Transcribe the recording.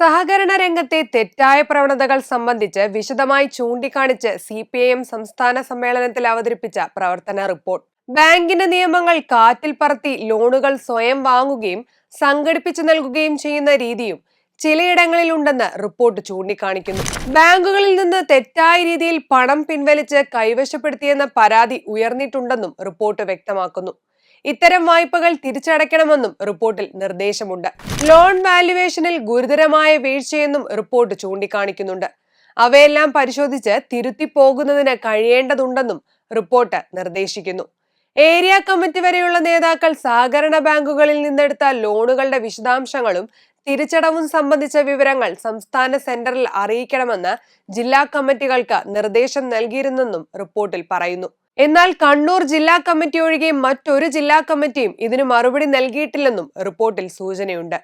സഹകരണ രംഗത്തെ തെറ്റായ പ്രവണതകൾ സംബന്ധിച്ച് വിശദമായി ചൂണ്ടിക്കാണിച്ച് സി പി ഐ എം സംസ്ഥാന സമ്മേളനത്തിൽ അവതരിപ്പിച്ച പ്രവർത്തന റിപ്പോർട്ട്. ബാങ്കിന്റെ നിയമങ്ങൾ കാറ്റിൽ പറത്തി ലോണുകൾ സ്വയം വാങ്ങുകയും സംഘടിപ്പിച്ചു നൽകുകയും ചെയ്യുന്ന രീതിയും ചിലയിടങ്ങളിൽ ഉണ്ടെന്ന് റിപ്പോർട്ട് ചൂണ്ടിക്കാണിക്കുന്നു. ബാങ്കുകളിൽ നിന്ന് തെറ്റായ രീതിയിൽ പണം പിൻവലിച്ച് കൈവശപ്പെടുത്തിയെന്ന പരാതി ഉയർന്നിട്ടുണ്ടെന്നും റിപ്പോർട്ട് വ്യക്തമാക്കുന്നു. ഇത്തരം വായ്പകൾ തിരിച്ചടയ്ക്കണമെന്നും റിപ്പോർട്ടിൽ നിർദ്ദേശമുണ്ട്. ലോൺ വാല്യുവേഷനിൽ ഗുരുതരമായ വീഴ്ചയെന്നും റിപ്പോർട്ട് ചൂണ്ടിക്കാണിക്കുന്നുണ്ട്. അവയെല്ലാം പരിശോധിച്ച് തിരുത്തി പോകുന്നതിന് കഴിയേണ്ടതുണ്ടെന്നും റിപ്പോർട്ട് നിർദ്ദേശിക്കുന്നു. ഏരിയ കമ്മിറ്റി വരെയുള്ള നേതാക്കൾ സഹകരണ ബാങ്കുകളിൽ നിന്നെടുത്ത ലോണുകളുടെ വിശദാംശങ്ങളും തിരിച്ചടവും സംബന്ധിച്ച വിവരങ്ങൾ സംസ്ഥാന സെന്ററിൽ അറിയിക്കണമെന്ന് ജില്ലാ കമ്മിറ്റികൾക്ക് നിർദ്ദേശം നൽകിയിരുന്നെന്നും റിപ്പോർട്ടിൽ പറയുന്നു. എന്നാൽ കണ്ണൂർ ജില്ലാ കമ്മിറ്റി ഒഴികെ മറ്റൊരു ജില്ലാ കമ്മിറ്റിയും ഇതിന് മറുപടി നൽകിയിട്ടില്ലെന്നും റിപ്പോർട്ടിൽ സൂചനയുണ്ട്.